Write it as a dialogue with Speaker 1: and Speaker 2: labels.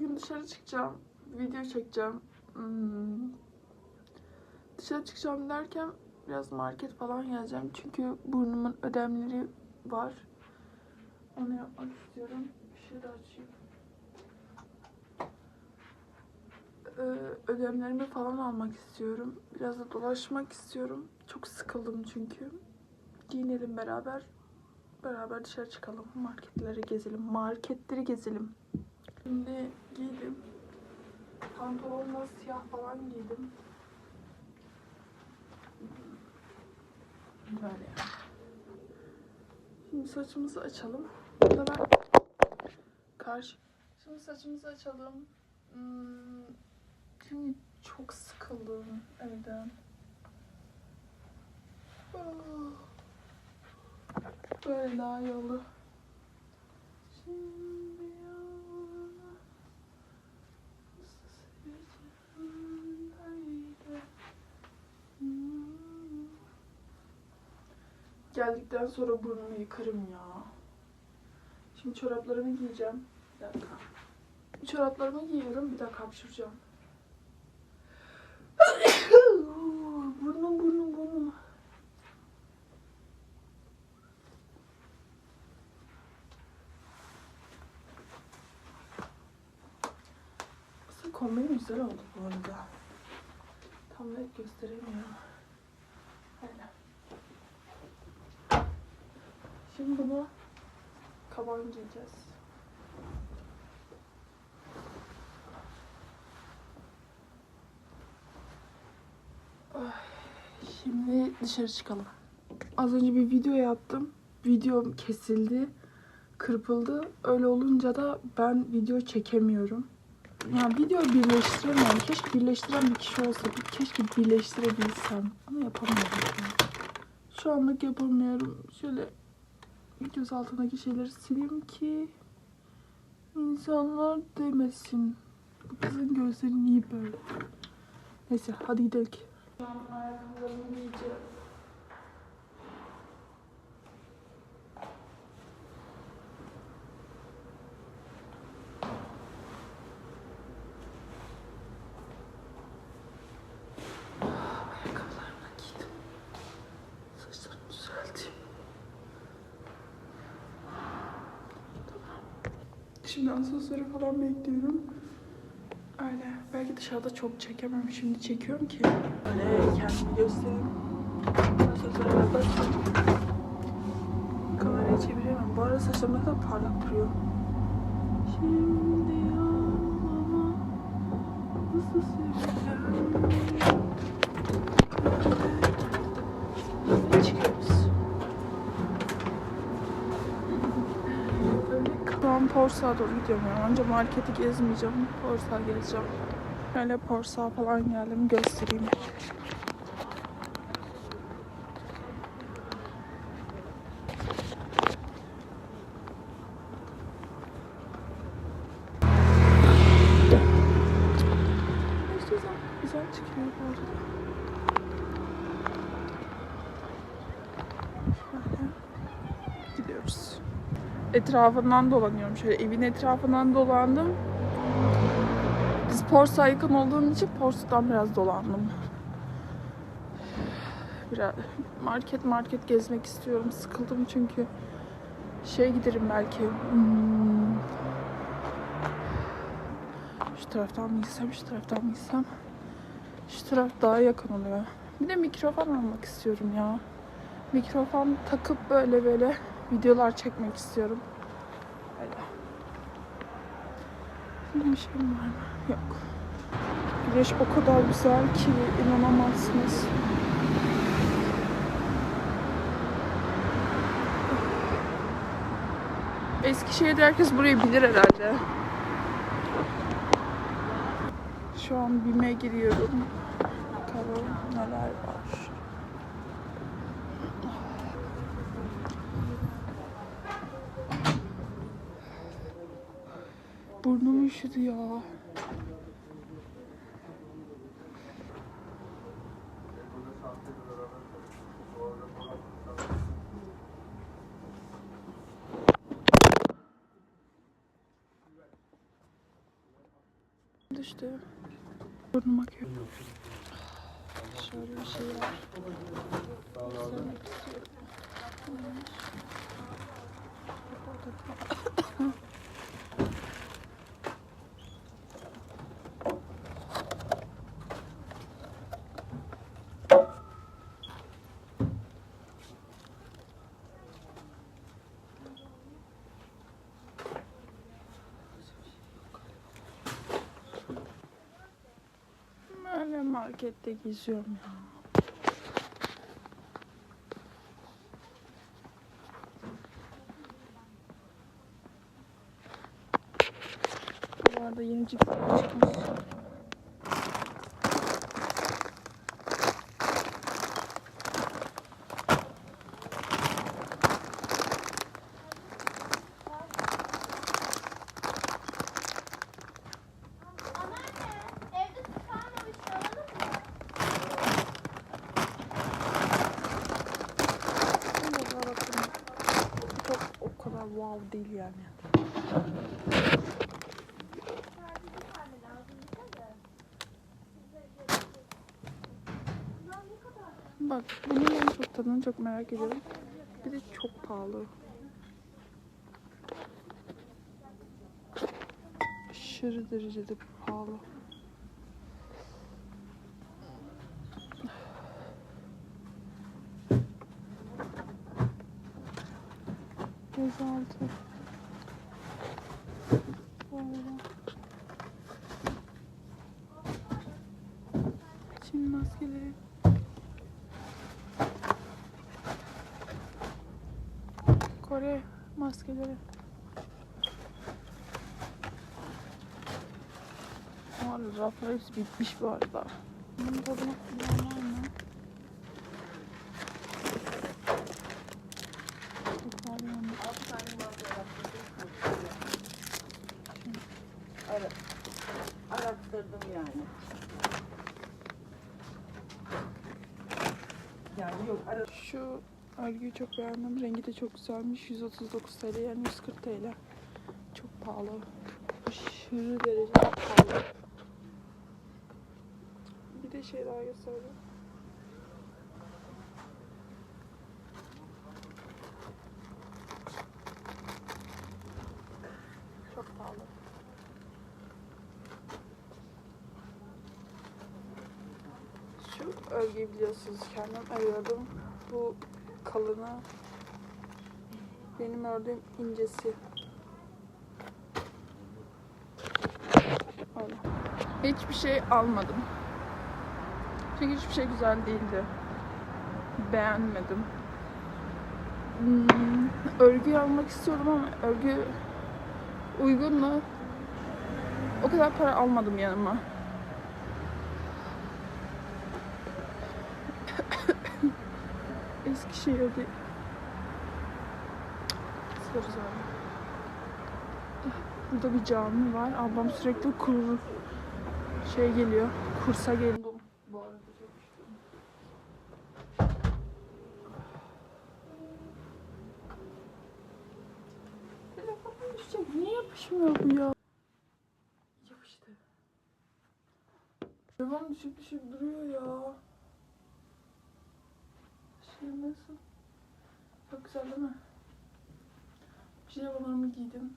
Speaker 1: bugün dışarı çıkacağım. Video çekeceğim. Hmm. Dışarı çıkacağım derken biraz market falan geleceğim. Çünkü burnumun ödemleri var. Onu yapmak istiyorum. Bir şey de açayım. Ee, ödemlerimi falan almak istiyorum. Biraz da dolaşmak istiyorum. Çok sıkıldım çünkü. Giyinelim beraber. Beraber dışarı çıkalım. Marketleri gezelim. Marketleri gezelim. Şimdi giydim. Pantolonla siyah falan giydim. Böyle yani. Şimdi saçımızı açalım. Burada ben karşı. Şimdi saçımızı açalım. Hmm, Şimdi çok sıkıldım evden. Ah. Böyle daha iyi olur. Şimdi yana nasıl seveceğim haydi. Hmm. Geldikten sonra burnumu yıkarım ya. Şimdi çoraplarımı giyeceğim. Bir dakika. Çoraplarımı giyiyorum. Bir dakika hapşıracağım. burnum burnum burnum. Aslında kombin güzel oldu bu arada. Tam net gösteremiyorum. Şimdi bunu kaban Şimdi dışarı çıkalım. Az önce bir video yaptım. Videom kesildi, kırpıldı. Öyle olunca da ben video çekemiyorum. Yani video birleştiremiyorum. Keşke birleştiren bir kişi olsa. Keşke birleştirebilsem. Ama yapamıyorum. Şu anlık yapamıyorum. Şöyle göz altındaki şeyleri sileyim ki insanlar demesin. Bu kızın gözleri niye böyle? Neyse hadi gidelim. Ayakkabılarımı giyeceğim. Şimdi asansörü falan bekliyorum. Öyle. Belki dışarıda çok çekemem. Şimdi çekiyorum ki. Öyle kendimi göstereyim. Asansöre basayım. Kamerayı çeviremem. Bu arada saçlarım ne parlak duruyor. Şimdi ya ama nasıl seveceğim? Porsa'ya doğru gidiyorum yani. Önce marketi gezmeyeceğim. Porsa gezeceğim. Öyle Porsa falan geldim göstereyim. İşte güzel, güzel çıkıyor bu arada. Şöyle gidiyoruz. Etrafından dolanıyorum. Şöyle evin etrafından dolandım. Biz Porsa yakın olduğum için Porsa'dan biraz dolandım. Biraz market market gezmek istiyorum. Sıkıldım çünkü. Şey giderim belki. Hmm. Şu taraftan mı gitsem, şu taraftan mı gitsem? Şu taraf daha yakın oluyor. Bir de mikrofon almak istiyorum ya. Mikrofon takıp böyle böyle videolar çekmek istiyorum. Öyle. Bir şey var mı? Yok. Güneş o kadar güzel ki inanamazsınız. Eskişehir'de herkes burayı bilir herhalde. Şu an BİM'e giriyorum. Bakalım neler var. Burnum üşüdü ya. Düştü. Burnum akıyor. Şöyle bir şey var. Markette geziyorum ya. Bu arada yeni cipsler çıkmış.
Speaker 2: Anneanne, evde su kalmamış, alalım mı?
Speaker 1: Ama bakın çok o kadar wow değil yani.
Speaker 2: Sadece bir tane lazım bize de. Size gelecek. Ne kadar?
Speaker 1: Bak bunun ben çok tadını çok merak ediyorum. Bir de çok pahalı. Aşırı derecede pahalı. Gözaltı. Vallahi. Çin maskeleri. Kore maskeleri. Var raflar hepsi bitmiş bu arada. Bunun tadına bilen var mı? Çok pahalı yani.
Speaker 3: Ara, arattırdım yani. Yani yok ara
Speaker 1: Şu örgüyü çok beğendim. Rengi de çok güzelmiş. 139 TL yani 140 TL. Çok pahalı. Aşırı derecede pahalı. Bir de şey daha göstereyim. Çok pahalı. Şu örgüyü biliyorsunuz kendim arıyordum. Bu kalını benim ördüğüm incesi. Öyle. Hiçbir şey almadım. Çünkü hiçbir şey güzel değildi. Beğenmedim. Hmm, örgü almak istiyorum ama örgü uygun mu? O kadar para almadım yanıma. Eskişehir'de Sıvarız abi. Burada bir cami var. Ablam sürekli kur şey geliyor. Kursa geliyor. Bu arada. Telefonum düşecek. Niye yapışmıyor bu ya? Yapıştı. Telefon düşüp düşüp duruyor ya. Şey nasıl? Çok güzel değil mi? Pijamalarımı giydim.